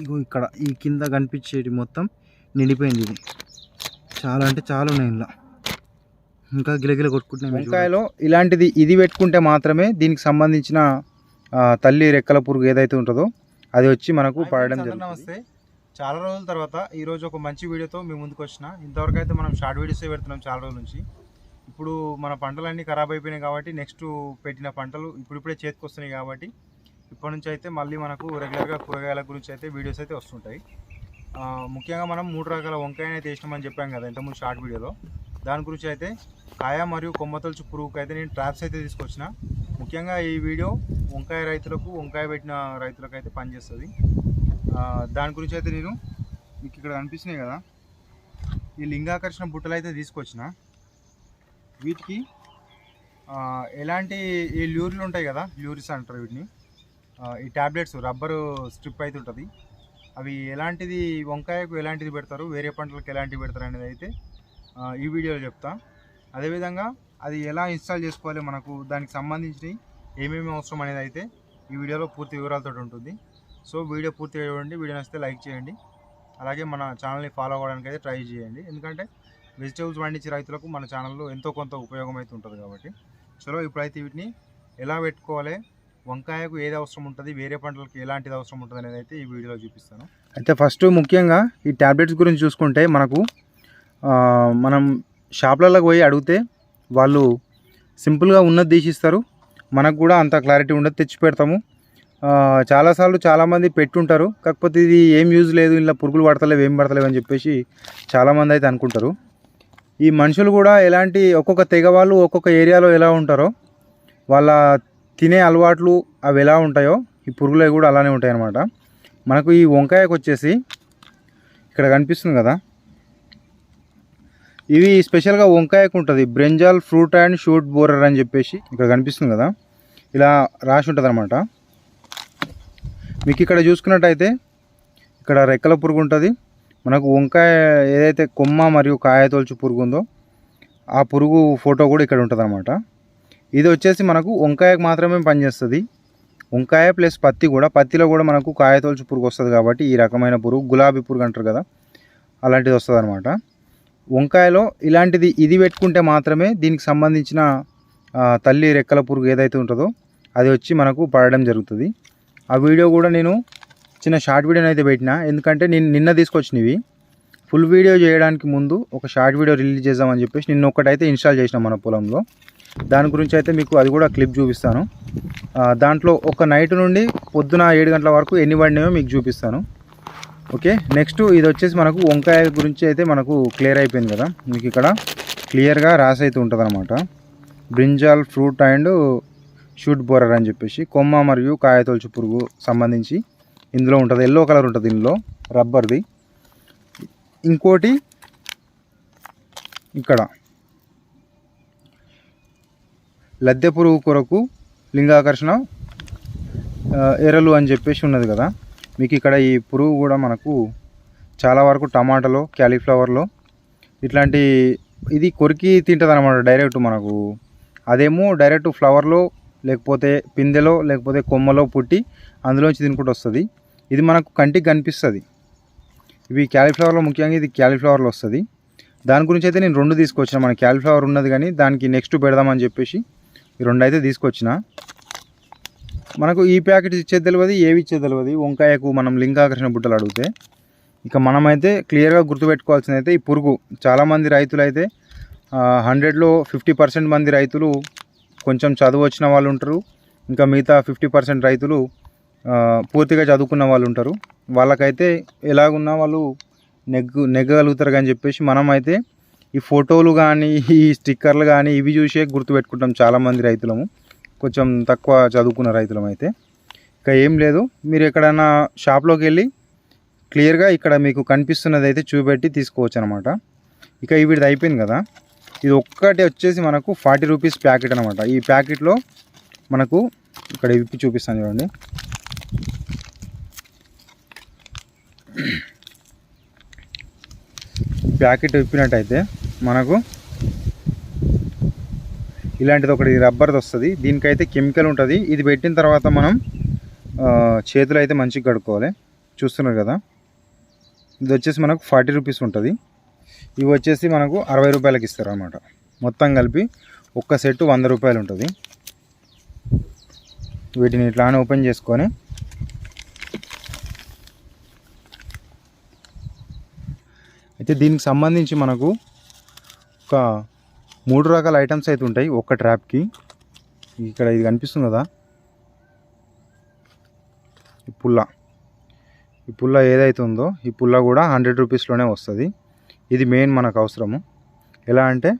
ఇగో ఇక్కడ ఈ కింద కనిపించేది మొత్తం నిండిపోయింది ఇది. చాలా అంటే చాలా ఉన్నాయి ఇలా ఇంకా గిలగిల కొట్టుకుంటున్నాయి వంకాయలో ఇలాంటిది ఇది పెట్టుకుంటే మాత్రమే దీనికి సంబంధించిన తల్లి రెక్కల పురుగు ఏదైతే ఉంటుందో అది వచ్చి మనకు పడడం జరుగుతుంది. నమస్తే చాలా రోజుల తర్వాత ఈ రోజు ఒక మంచి వీడియోతో మీ ముందుకు వచ్చిన. ఇంతవరకు అయితే మనం షార్ట్ వీడియోస్ పెడుతున్నాం చాలా రోజుల నుంచి. ఇప్పుడు మన పంటలన్నీ ఖరాబ్ అయిపోయినాయి కాబట్టి నెక్స్ట్ పెట్టిన పంటలు ఇప్పుడిప్పుడే చేతికి వస్తున్నాయి కాబట్టి ఇప్పటి నుంచి అయితే మళ్ళీ మనకు రెగ్యులర్గా కూరగాయల గురించి అయితే వీడియోస్ అయితే వస్తుంటాయి. ముఖ్యంగా మనం మూడు రకాల వంకాయని అయితే వేసినామని చెప్పాం కదా ఇంతకుముందు షార్ట్ వీడియోలో దాని గురించి అయితే కాయ మరియు కొమ్మతలుచు పురుగుకు అయితే నేను ట్రాప్స్ అయితే తీసుకొచ్చిన. ముఖ్యంగా ఈ వీడియో వంకాయ రైతులకు వంకాయ పెట్టిన రైతులకు అయితే పనిచేస్తుంది. దాని గురించి అయితే నేను మీకు ఇక్కడ కనిపిస్తున్నాయి కదా. ఈ లింగాకర్షణ బుట్టలు అయితే తీసుకొచ్చిన. వీటికి ఎలాంటి ఈ ల్యూరిలు ఉంటాయి కదా ల్యూరిస్ అంటారు వీటిని. ఈ ట్యాబ్లెట్స్ రబ్బరు స్ట్రిప్ అయితే ఉంటుంది. అవి ఎలాంటిది వంకాయకు ఎలాంటిది పెడతారు వేరే పంటలకు ఎలాంటివి పెడతారు అనేది అయితే ఈ వీడియోలో చెప్తా. అదేవిధంగా అది ఎలా ఇన్స్టాల్ చేసుకోవాలి మనకు దానికి సంబంధించి ఏమేమి అవసరం అనేది అయితే ఈ వీడియోలో పూర్తి వివరాలతో ఉంటుంది. సో వీడియో పూర్తి చూడండి వీడియో నచ్చితే లైక్ చేయండి. అలాగే మన ఛానల్ని ఫాలో అవ్వడానికి అయితే ట్రై చేయండి. ఎందుకంటే వెజిటేబుల్స్ పండించే రైతులకు మన ఛానల్లో ఎంతో కొంత ఉపయోగం అయితే ఉంటుంది కాబట్టి. చలో ఇప్పుడైతే వీటిని ఎలా పెట్టుకోవాలి వంకాయకు ఏది అవసరం ఉంటుంది వేరే పంటలకు ఎలాంటిది అవసరం ఉంటుంది అనేది అయితే ఈ వీడియోలో చూపిస్తాను. అయితే ఫస్ట్ ముఖ్యంగా ఈ ట్యాబ్లెట్స్ గురించి చూసుకుంటే మనకు మనం షాప్లలోకి పోయి అడిగితే వాళ్ళు సింపుల్గా ఉన్నది తీసిస్తారు. మనకు కూడా అంత క్లారిటీ ఉండదు తెచ్చి పెడతాము. చాలాసార్లు చాలామంది పెట్టుంటారు. కాకపోతే ఇది ఏం యూజ్ లేదు ఇలా పురుగులు పడతలేవు ఏం పడతలేవు అని చెప్పేసి చాలామంది అయితే అనుకుంటారు. ఈ మనుషులు కూడా ఎలాంటి ఒక్కొక్క తెగ వాళ్ళు ఒక్కొక్క ఏరియాలో ఎలా ఉంటారో వాళ్ళ తినే అలవాట్లు అవి ఎలా ఉంటాయో ఈ పురుగులు కూడా అలానే ఉంటాయి అన్నమాట మనకు ఈ వంకాయకు వచ్చేసి ఇక్కడ కనిపిస్తుంది కదా. ఇవి స్పెషల్గా వంకాయకు ఉంటుంది. Brinjal fruit and shoot borer అని చెప్పేసి ఇక్కడ కనిపిస్తుంది కదా. ఇలా రాసి ఉంటుంది అనమాట మీకు ఇక్కడ చూసుకున్నట్టయితే ఇక్కడ రెక్కల పురుగు ఉంటుంది. మనకు వంకాయ ఏదైతే కొమ్మ మరియు కాయ తోల్చు పురుగు ఉందో ఆ పురుగు ఫోటో కూడా ఇక్కడ ఉంటుంది అనమాట ఇది వచ్చేసి మనకు వంకాయకు మాత్రమే పనిచేస్తుంది. వంకాయ ప్లస్ పత్తి కూడా పత్తిలో కూడా మనకు కాయతోల్చు పురుగు వస్తుంది కాబట్టి ఈ రకమైన పురుగు గులాబీ పురుగు అంటారు కదా అలాంటిది వస్తుంది అనమాట వంకాయలో ఇలాంటిది ఇది పెట్టుకుంటే మాత్రమే దీనికి సంబంధించిన తల్లి రెక్కల పురుగు ఏదైతే ఉంటుందో అది వచ్చి మనకు పడడం జరుగుతుంది. ఆ వీడియో కూడా నేను చిన్న షార్ట్ వీడియోని అయితే పెట్టిన ఎందుకంటే నేను నిన్న తీసుకొచ్చినవి. ఫుల్ వీడియో చేయడానికి ముందు ఒక షార్ట్ వీడియో రిలీజ్ చేద్దామని చెప్పేసి నిన్న ఒక్కటైతే ఇన్స్టాల్ చేసిన మన పొలంలో. దాని గురించి అయితే మీకు అది కూడా క్లిప్ చూపిస్తాను. దాంట్లో ఒక నైట్ నుండి పొద్దున ఏడు గంటల వరకు ఎన్ని పడినాయో మీకు చూపిస్తాను. ఓకే నెక్స్ట్ ఇది వచ్చేసి మనకు వంకాయ గురించి అయితే మనకు క్లియర్ అయిపోయింది కదా. మీకు ఇక్కడ క్లియర్గా రాసి అయితే ఉంటుంది అనమాట brinjal fruit and shoot borer అని చెప్పేసి కొమ్మ మరియు కాయతొలుచు పురుగు సంబంధించి ఇందులో ఉంటుంది. ఎల్లో కలర్ ఉంటుంది ఇందులో రబ్బర్ది ఇంకోటి ఇక్కడ. లద్దె పురుగు కొరకు లింగాకర్షణ ఎరలు అని చెప్పేసి ఉన్నది కదా. మీకు ఇక్కడ ఈ పురుగు కూడా మనకు చాలా వరకు టమాటాలో క్యాలీఫ్లవర్లో ఇట్లాంటి ఇది కొరికి తింటుంది అనమాట డైరెక్ట్ మనకు. అదేమో డైరెక్ట్ ఫ్లవర్లో లేకపోతే పిందెలో లేకపోతే కొమ్మలో పుట్టి అందులోంచి తినుకుంటూ వస్తుంది. ఇది మనకు కంటికి కనిపిస్తుంది. ఇవి క్యాలీఫ్లవర్లో ముఖ్యంగా ఇది క్యాలీఫ్లవర్లో వస్తుంది. దాని గురించి అయితే నేను రెండు తీసుకొచ్చిన. మన క్యాలీఫ్లవర్ ఉన్నది కానీ దానికి నెక్స్ట్ పెడదామని చెప్పేసి ఈ రెండు అయితే తీసుకొచ్చిన. మనకు ఈ ప్యాకెట్ ఇచ్చేది తెలియదు ఏవి ఇచ్చేది తెలియదు వంకాయకు మనం లింగాకర్షణ బుట్టలు అడిగితే ఇక మనమైతే క్లియర్గా గుర్తుపెట్టుకోవాల్సింది అయితే ఈ పురుగు. చాలామంది రైతులు అయితే హండ్రెడ్లో ఫిఫ్టీ పర్సెంట్ మంది రైతులు కొంచెం చదువు వచ్చిన వాళ్ళు ఉంటారు. ఇంకా మిగతా ఫిఫ్టీ పర్సెంట్ రైతులు పూర్తిగా చదువుకున్న వాళ్ళు ఉంటారు. వాళ్ళకైతే ఎలాగున్నా వాళ్ళు నెగ్గు నెగ్గగలుగుతారు అని చెప్పేసి మనమైతే ఈ ఫోటోలు కానీ ఈ స్టిక్కర్లు కానీ ఇవి చూసే గుర్తుపెట్టుకుంటాం చాలామంది రైతులము. కొంచెం తక్కువ చదువుకున్న రైతులం అయితే ఇక ఏం లేదు. మీరు ఎక్కడైనా షాప్లోకి వెళ్ళి క్లియర్గా ఇక్కడ మీకు కనిపిస్తున్నది అయితే చూపెట్టి తీసుకోవచ్చు అనమాట ఇక వీడిది అయిపోయింది కదా. ఇది ఒక్కటి వచ్చేసి మనకు ఫార్టీ రూపీస్ ప్యాకెట్ అనమాట. ఈ ప్యాకెట్లో మనకు ఇక్కడ విప్పి చూపిస్తాను చూడండి. ప్యాకెట్ విప్పినట్టయితే మనకు ఇలాంటిది ఒకటి రబ్బర్ది వస్తుంది. దీనికైతే కెమికల్ ఉంటుంది. ఇది పెట్టిన తర్వాత మనం చేతులు అయితే మంచిగా కడుక్కోవాలి. చూస్తున్నారు కదా? ఇది వచ్చేసి మనకు ఫార్టీ రూపీస్ ఉంటుంది. ఇవి వచ్చేసి మనకు అరవై రూపాయలకి ఇస్తారు అనమాట మొత్తం కలిపి ఒక్క సెట్ వంద రూపాయలు ఉంటుంది. వీటిని ఇట్లానే ఓపెన్ చేసుకొని అయితే దీనికి సంబంధించి మనకు ఒక మూడు రకాల ఐటమ్స్ అయితే ఉంటాయి ఒక్క ట్రాప్కి. ఇక్కడ ఇది కనిపిస్తుంది కదా. ఈ పుల్ల. ఈ పుల్ల ఏదైతే ఉందో ఈ పుల్ల కూడా హండ్రెడ్ రూపీస్లోనే వస్తుంది. ఇది మెయిన్ మనకు అవసరము. ఎలా అంటే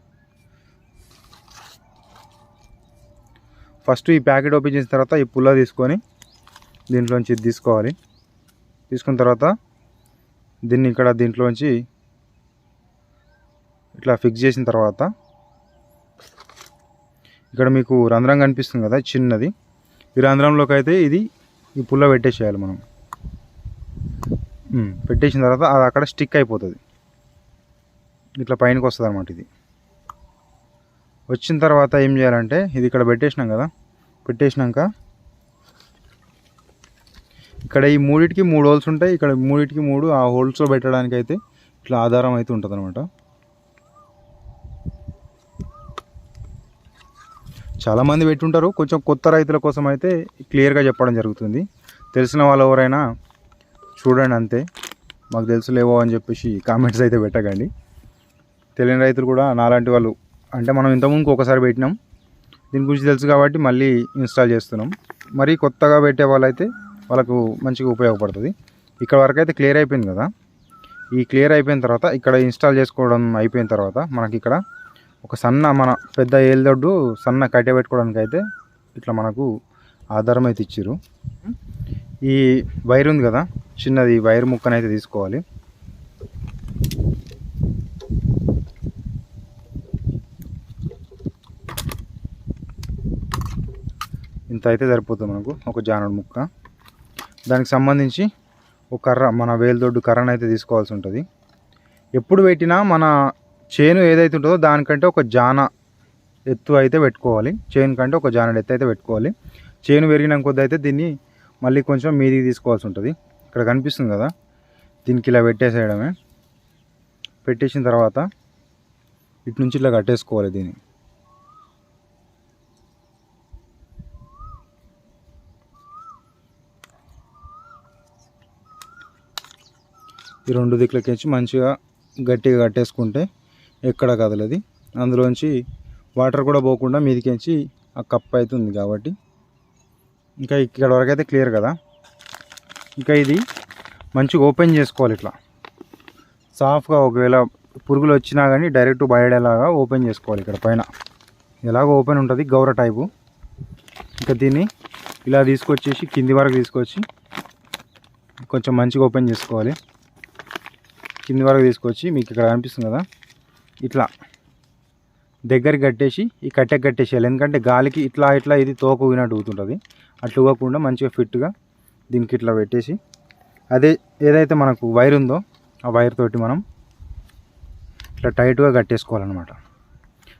ఫస్ట్ ఈ ప్యాకెట్ ఓపెన్ చేసిన తర్వాత ఈ పుల్ల తీసుకొని దీంట్లోంచి తీసుకోవాలి. తీసుకున్న తర్వాత దీన్ని ఇక్కడ దీంట్లోంచి ఇట్లా ఫిక్స్ చేసిన తర్వాత ఇక్కడ మీకు రంధ్రం కనిపిస్తుంది కదా చిన్నది. ఈ రంధ్రంలోకి అయితే ఇది ఈ పుల్ల పెట్టేసేయాలి మనం. పెట్టేసిన తర్వాత అది అక్కడ స్టిక్ అయిపోతుంది. ఇట్లా పైనకి వస్తుంది అనమాట ఇది. వచ్చిన తర్వాత ఏం చేయాలంటే ఇది ఇక్కడ పెట్టేసినాం కదా పెట్టేసినాక ఇక్కడ ఈ మూడిటికి మూడు హోల్స్ ఉంటాయి. ఇక్కడ మూడిటికి మూడు ఆ హోల్స్లో పెట్టడానికి అయితే ఇట్లా ఆధారం అయితే ఉంటుంది అనమాట చాలామంది పెట్టుంటారు. కొంచెం కొత్త రైతుల కోసం అయితే క్లియర్గా చెప్పడం జరుగుతుంది. తెలిసిన వాళ్ళు ఎవరైనా చూడండి అంతే. మాకు తెలుసులేవో అని చెప్పేసి కామెంట్స్ అయితే పెట్టకండి. తెలియని రైతులు కూడా నాలాంటి వాళ్ళు. అంటే మనం ఇంతకుముందు ఒకసారి పెట్టినాం. దీని గురించి తెలుసు కాబట్టి మళ్ళీ ఇన్స్టాల్ చేస్తున్నాం. మరి కొత్తగా పెట్టే వాళ్ళైతే వాళ్ళకు మంచిగా ఉపయోగపడుతుంది. ఇక్కడ వరకు అయితే క్లియర్ అయిపోయింది కదా. ఈ క్లియర్ అయిపోయిన తర్వాత ఇక్కడ ఇన్స్టాల్ చేసుకోవడం అయిపోయిన తర్వాత మనకి ఇక్కడ ఒక సన్న మన పెద్ద ఏలిదొడ్డు సన్న కట్టె పెట్టుకోవడానికి అయితే ఇట్లా మనకు ఆధారం అయితే ఇచ్చారు ఈ వైర్ ఉంది కదా చిన్నది వైర్ ముక్కనైతే తీసుకోవాలి. ఇంత అయితే సరిపోతుంది మనకు ఒక జానడు ముక్క. దానికి సంబంధించి ఒక కర్ర మన వేలుదొడ్డు కర్రను అయితే తీసుకోవాల్సి ఉంటుంది. ఎప్పుడు పెట్టినా మన చేను ఏదైతే ఉంటుందో దానికంటే ఒక జాన ఎత్తు అయితే పెట్టుకోవాలి. చేను కంటే ఒక జాన ఎత్తు అయితే పెట్టుకోవాలి. చేను పెరిగిన కొద్ది అయితే దీన్ని మళ్ళీ కొంచెం మీదికి తీసుకోవాల్సి ఉంటుంది. ఇక్కడ కనిపిస్తుంది కదా? దీనికి ఇలా పెట్టేసేయడమే. పెట్టేసిన తర్వాత ఇటు నుంచి ఇట్లా కట్టేసుకోవాలి దీన్ని. ఈ రెండు దిక్కులకి మంచిగా గట్టిగా కట్టేసుకుంటే ఎక్కడ కదలది అందులోంచి వాటర్ కూడా పోకుండా మీదికించి ఆ కప్ అవుతుంది కాబట్టి. ఇంకా ఇక్కడ వరకు అయితే క్లియర్ కదా. ఇంకా ఇది మంచిగా ఓపెన్ చేసుకోవాలి ఇట్లా. సాఫ్గా ఒకవేళ పురుగులు వచ్చినా కానీ డైరెక్ట్ బయడేలాగా ఓపెన్ చేసుకోవాలి ఇక్కడ పైన. ఎలాగో ఓపెన్ ఉంటుంది గౌర టైపు. ఇంకా దీన్ని ఇలా తీసుకొచ్చేసి కింది వరకు తీసుకొచ్చి కొంచెం మంచిగా ఓపెన్ చేసుకోవాలి. కింది వరకు తీసుకొచ్చి మీకు ఇక్కడ కనిపిస్తుంది కదా? ఇట్లా దగ్గరికి కట్టేసి ఈ కట్టెకి కట్టేసేయాలి. ఎందుకంటే గాలికి ఇట్లా ఇట్లా ఇది తోక పోయినట్టు ఊగుతుంటుంది అట్లా ఇవ్వకుండా మంచిగా ఫిట్గా దీనికి ఇట్లా పెట్టేసి అదే ఏదైతే మనకు వైర్ ఉందో ఆ వైర్ తోటి మనం ఇట్లా టైట్గా కట్టేసుకోవాలన్నమాట.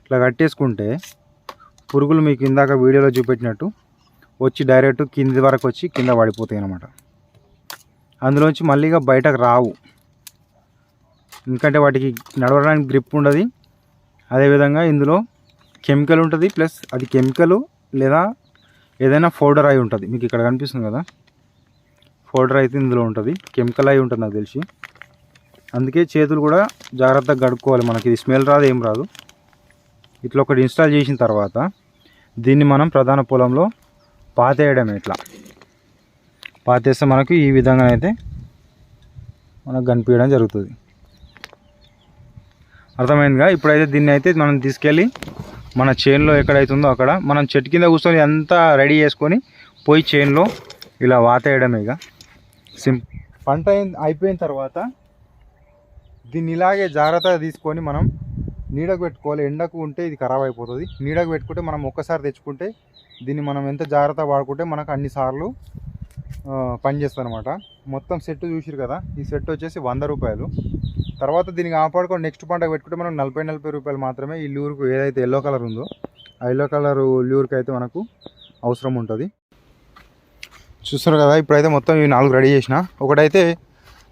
ఇట్లా కట్టేసుకుంటే పురుగులు మీకు ఇందాక వీడియోలో చూపెట్టినట్టు వచ్చి డైరెక్ట్ కింది వరకు వచ్చి కింద పడిపోతాయి అన్నమాట అందులోంచి మళ్ళీగా బయటకు రావు. ఎందుకంటే వాటికి నడవడానికి గ్రిప్ ఉండదు. అదేవిధంగా ఇందులో కెమికల్ ఉంటుంది ప్లస్ అది కెమికల్ లేదా ఏదైనా ఫౌడర్ అయి ఉంటుంది. మీకు ఇక్కడ కనిపిస్తుంది కదా? ఫౌడర్ అయితే ఇందులో ఉంటుంది. కెమికల్ అయి ఉంటుంది నాకు తెలిసి. అందుకే చేతులు కూడా జాగ్రత్తగా గడుపుకోవాలి మనకి. ఇది స్మెల్ రాదు ఏం రాదు. ఇట్లా ఒకటి ఇన్స్టాల్ చేసిన తర్వాత దీన్ని మనం ప్రధాన పొలంలో పాతేయడమే ఇట్లా పాతేస్తే మనకు ఈ విధంగా అయితే మనకు కనిపించడం జరుగుతుంది. అర్థమైందిగా? ఇప్పుడైతే దీన్ని అయితే మనం తీసుకెళ్ళి మన చైన్లో ఎక్కడైతే ఉందో అక్కడ మనం చెట్టు కింద కూర్చొని అంతా రెడీ చేసుకొని పోయి చేనులో ఇలా వాతేయడమే ఇక. సిం పంట అయిపోయిన తర్వాత దీన్ని ఇలాగే జాగ్రత్తగా తీసుకొని మనం నీడకు పెట్టుకోవాలి. ఎండకు ఉంటే ఇది ఖరాబ్ అయిపోతుంది. నీడకు పెట్టుకుంటే మనం ఒక్కసారి తెచ్చుకుంటే దీన్ని మనం ఎంత జాగ్రత్త వాడుకుంటే మనకు అన్నిసార్లు పనిచేస్తుంది అనమాట మొత్తం సెట్ చూసిరు కదా? ఈ సెట్ వచ్చేసి వంద రూపాయలు. తర్వాత దీనికి ఆపాడుకొని నెక్స్ట్ పంటకు పెట్టుకుంటే మనం నలభై నలభై రూపాయలు మాత్రమే ఈ లూరుకు ఏదైతే ఎల్లో కలర్ ఉందో ఆ ఎల్లో కలర్ లూరుకు అయితే మనకు అవసరం ఉంటుంది. చూస్తారు కదా ఇప్పుడైతే మొత్తం ఇవి నాలుగు రెడీ చేసిన. ఒకటైతే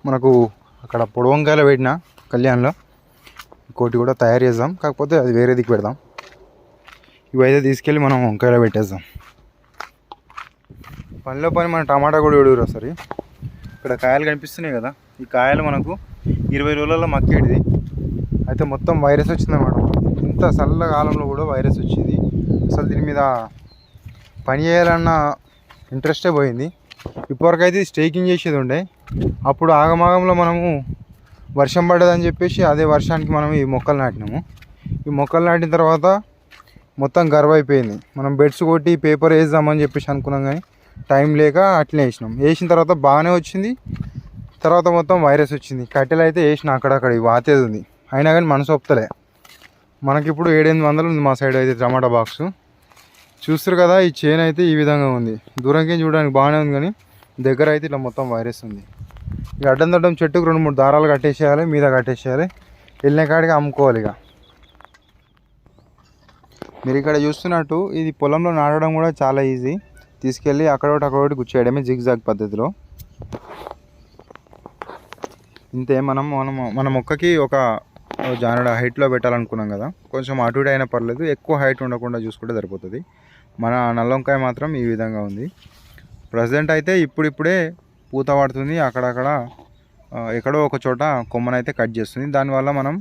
మనకు అక్కడ పొడవంకాయలు పెట్టిన కళ్యాణ్లో. ఇంకోటి కూడా తయారు చేద్దాం కాకపోతే అది వేరే దిక్కు పెడదాం. ఇవైతే తీసుకెళ్ళి మనం వంకాయలో పెట్టేద్దాం. పనిలో పని మన టమాటా కూడా విడుగురు ఒకసారి. ఇక్కడ కాయలు కనిపిస్తున్నాయి కదా ఈ కాయలు మనకు ఇరవై రోజులలో మక్కేటిది అయితే మొత్తం వైరస్ వచ్చిందన్నమాట ఇంత చల్ల కాలంలో కూడా వైరస్ వచ్చింది. అసలు దీని మీద పని చేయాలన్న ఇంట్రెస్టే పోయింది. ఇప్పటివరకు అయితే స్టేకింగ్ చేసేది ఉండే. అప్పుడు ఆగమాగంలో మనము వర్షం పడ్డదని చెప్పేసి అదే వర్షానికి మనం ఈ మొక్కలు నాటినాము. ఈ మొక్కలు నాటిన తర్వాత మొత్తం గర్వ అయిపోయింది మనం బెడ్స్ కొట్టి పేపర్ వేద్దామని చెప్పేసి అనుకున్నాం కానీ టైం లేక అట్లనే వేసినాం. వేసిన తర్వాత బాగానే వచ్చింది. తర్వాత మొత్తం వైరస్ వచ్చింది. కట్టెలు అయితే వేసిన అక్కడక్కడ ఇవి వాతేది ఉంది. అయినా కానీ మనసు ఒప్పుతలే. మనకి ఇప్పుడు ఏడెనిమిది వందలు ఉంది మా సైడ్ అయితే టమాటా బాక్స్. చూస్తారు కదా ఈ చైన్ అయితే ఈ విధంగా ఉంది. దూరంకి చూడడానికి బాగానే ఉంది కానీ దగ్గర అయితే ఇట్లా మొత్తం వైరస్ ఉంది. ఇక అడ్డం దడ్డం చెట్టుకు రెండు మూడు దారాలు కట్టేసేయాలి మీద కట్టేసేయాలి. వెళ్ళిన కాడికి అమ్ముకోవాలి ఇక. మీరు ఇక్కడ చూస్తున్నట్టు ఇది పొలంలో నాటడం కూడా చాలా ఈజీ. తీసుకెళ్ళి అక్కడ ఒకటి అక్కడ ఒకటి గుచ్చేయడమే జిగ్జాగ్ పద్ధతిలో. ఇంతే మనం మనం మన మొక్కకి ఒక జానడ హైట్లో పెట్టాలనుకున్నాం కదా కొంచెం అటు ఇటు అయినా పర్లేదు ఎక్కువ హైట్ ఉండకుండా చూసుకుంటే సరిపోతుంది. మన నల్లంకాయ మాత్రం ఈ విధంగా ఉంది. ప్రజెంట్ అయితే ఇప్పుడిప్పుడే పూత పడుతుంది అక్కడక్కడ ఎక్కడో ఒక చోట కొమ్మనైతే కట్ చేస్తుంది. దానివల్ల మనం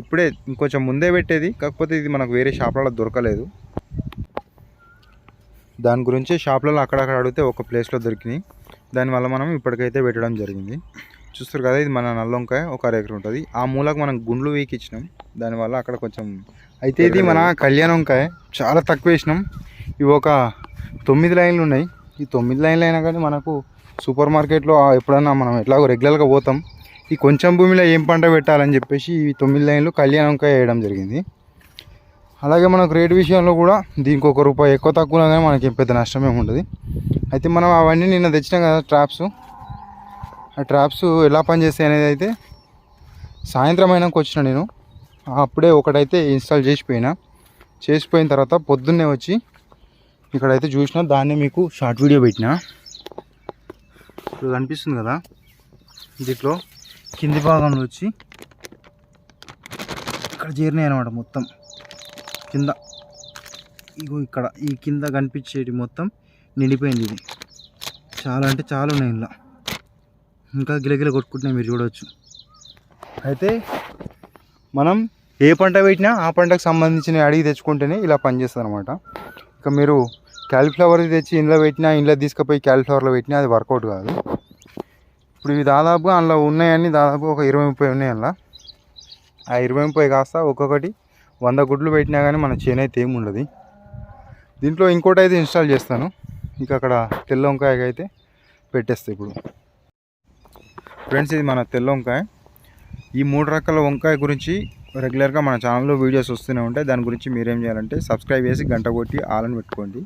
ఇప్పుడే ఇంకొంచెం ముందే పెట్టేది కాకపోతే ఇది మనకు వేరే షాప్లలో దొరకలేదు. దాని గురించి షాప్లలో అక్కడక్కడ అడిగితే ఒక ప్లేస్లో దొరికినాయి. దానివల్ల మనం ఇప్పటికైతే పెట్టడం జరిగింది. చూస్తారు కదా ఇది మన నల్లొంకాయ ఒక అరెకరం ఉంటుంది. ఆ మూలకు మనం గుండ్లు వీకి ఇచ్చినాం దానివల్ల అక్కడ కొంచెం అయితే ఇది మన కళ్యాణ వంకాయ చాలా తక్కువ వేసినాం. ఇవి ఒక తొమ్మిది లైన్లు ఉన్నాయి. ఈ తొమ్మిది లైన్లు అయినా కానీ మనకు సూపర్ మార్కెట్లో ఎప్పుడన్నా మనం ఎట్లాగో రెగ్యులర్గా పోతాం. ఈ కొంచెం భూమిలో ఏం పంట పెట్టాలని చెప్పేసి ఈ తొమ్మిది లైన్లు కళ్యాణ వంకాయ వేయడం జరిగింది. అలాగే మనకు రేటు విషయంలో కూడా దీనికి ఒక రూపాయి ఎక్కువ తక్కువ కానీ మనకి పెద్ద నష్టమే ఉండదు. అయితే మనం అవన్నీ నిన్న తెచ్చినాం కదా ట్రాప్స్ ఆ ట్రాప్స్ ఎలా పనిచేస్తాయి అనేది అయితే సాయంత్రం అయినాక వచ్చిన నేను. అప్పుడే ఒకటైతే ఇన్స్టాల్ చేసిపోయినా. చేసిపోయిన తర్వాత పొద్దున్నే వచ్చి ఇక్కడైతే చూసిన దాన్ని మీకు షార్ట్ వీడియో పెట్టిన. ఇప్పుడు కనిపిస్తుంది కదా? దీంట్లో కింది భాగంలో వచ్చి ఇక్కడ చేరినాయి అనమాట మొత్తం. కింద. ఇగో ఇక్కడ ఈ కింద కనిపించేటి మొత్తం నిండిపోయింది ఇది. చాలా అంటే చాలా ఉన్నాయి ఇలా ఇంకా గిలగిల కొట్టుకుంటున్నాయి మీరు చూడవచ్చు అయితే మనం ఏ పంట పెట్టినా ఆ పంటకు సంబంధించిన అడిగి తెచ్చుకుంటేనే ఇలా పనిచేస్తుంది అనమాట ఇక మీరు క్యాలిఫ్లవర్ తెచ్చి ఇంట్లో పెట్టినా ఇంట్లో తీసుకుపోయి క్యాలిఫ్లవర్లో పెట్టినా అది వర్కౌట్ కాదు. ఇప్పుడు ఇవి దాదాపుగా అందులో ఉన్నాయని దాదాపు ఒక ఇరవై ముప్పై ఉన్నాయి అందులో. ఆ ఇరవై ముప్పై కాస్త ఒక్కొక్కటి వంద గుడ్లు పెట్టినా కానీ మన చేను అయితే ఏమి ఉండదు. దీంట్లో ఇంకోటి అయితే ఇన్స్టాల్ చేస్తాను. ఇక అక్కడ తెల్ల వంకాయకి అయితే పెట్టేస్తాయి ఇప్పుడు. ఫ్రెండ్స్ ఇది మన తెల్ల వంకాయ. ఈ మూడు రకాల వంకాయ గురించి రెగ్యులర్గా మన ఛానల్లో వీడియోస్ వస్తూనే ఉంటాయి. దాని గురించి మీరేం చేయాలంటే సబ్స్క్రైబ్ చేసి గంట కొట్టి ఆలని పెట్టుకోండి.